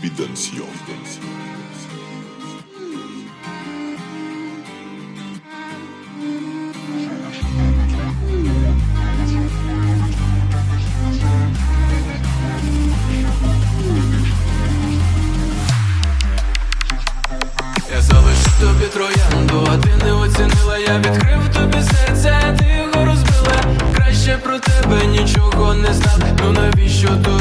Confidencial. Я залишив тобі троянду, а ти не оцінила, я відкрив тобі серце, ти його розбила. Краще про тебе нічого не знав. Ну навіщо дурак?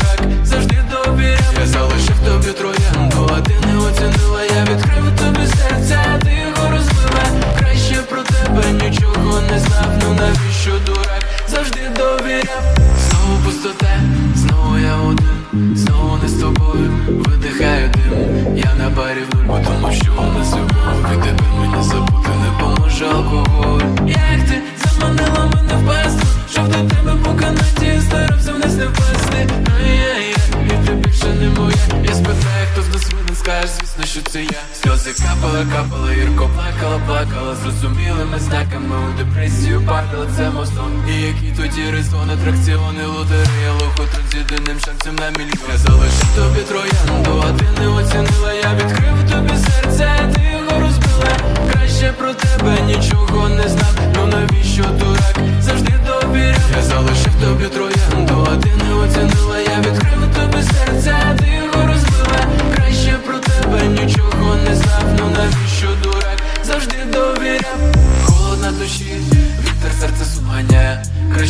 Пустота, знову я один, знову не з тобою, видихаю дим. Я на барі в нуль, тому що у нас любов Від тебе мені забути не поможе алкоголь. Як ти заманила мене в пасту Щоб до тебе по канаті старався вниз не впасти. Ай-яй-яй, і ти більше не моя. Я спитаю, хто з нас винен, скажеш, звісно, що це я. Сльози капали, капали, гірко плакала, плакала. Зрозумілими знаками у депресію падала. Це мостом І який тоді резон, атракціони, лотерея Лохотрон з єдиним шансом на мільйон. Я залишив тобі троянду, а ти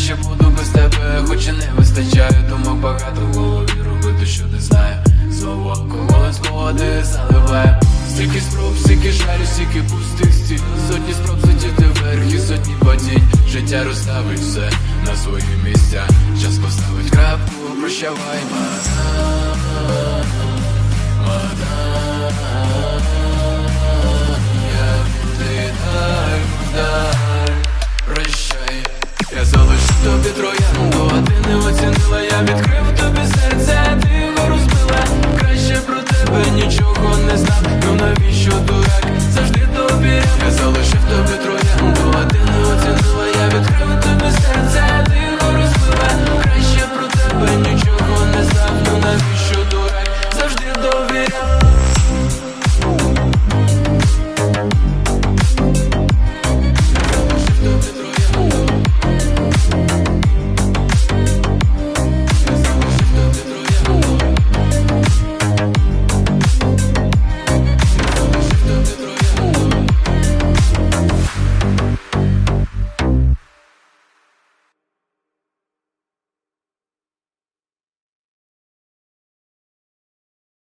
Краще буду без тебе, хоч і не вистачає. Думок багато в голові робити, що не знаю. Знову алкоголем з води заливає. Стільки спроб, стільки жалю, стільки пустих стін. Сотні спроб злетіти вверх і сотні падінь. Життя розставить все на свої місця. Час поставить крапку, прощавай, мадам Мадам тобі троянду, а ти не оцінила Я відкрив тобі серце,